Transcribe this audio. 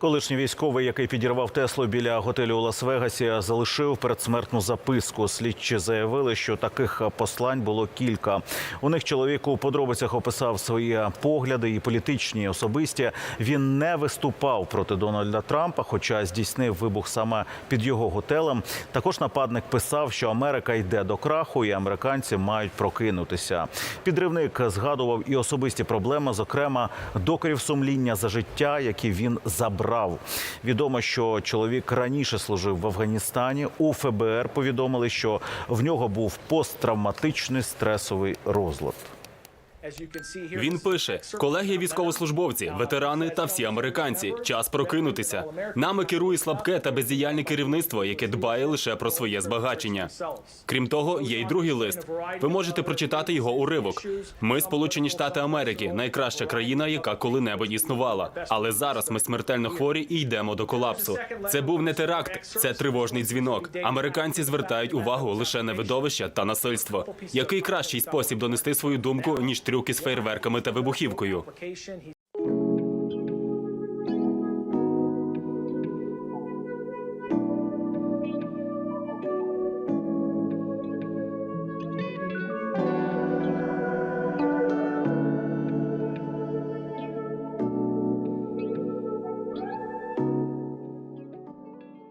Колишній військовий, який підірвав Теслу біля готелю у Лас-Вегасі, залишив передсмертну записку. Слідчі заявили, що таких послань було кілька. У них чоловік у подробицях описав свої погляди і політичні, і особисті. Він не виступав проти Дональда Трампа, хоча здійснив вибух саме під його готелем. Також нападник писав, що Америка йде до краху, і американці мають прокинутися. Підривник згадував і особисті проблеми, зокрема докорів сумління за життя, які він забрав. Відомо, що чоловік раніше служив в Афганістані. У ФБР повідомили, що в нього був посттравматичний стресовий розлад. Він пише: колеги військовослужбовці, ветерани та всі американці. Час прокинутися. Нами керує слабке та бездіяльне керівництво, яке дбає лише про своє збагачення. Крім того, є й другий лист. Ви можете прочитати його уривок. Ми Сполучені Штати Америки, найкраща країна, яка коли-небудь існувала. Але зараз ми смертельно хворі і йдемо до колапсу. Це був не теракт, це тривожний дзвінок. Американці звертають увагу лише на видовище та насильство. Який кращий спосіб донести свою думку ніж трюки з фейерверками та вибухівкою?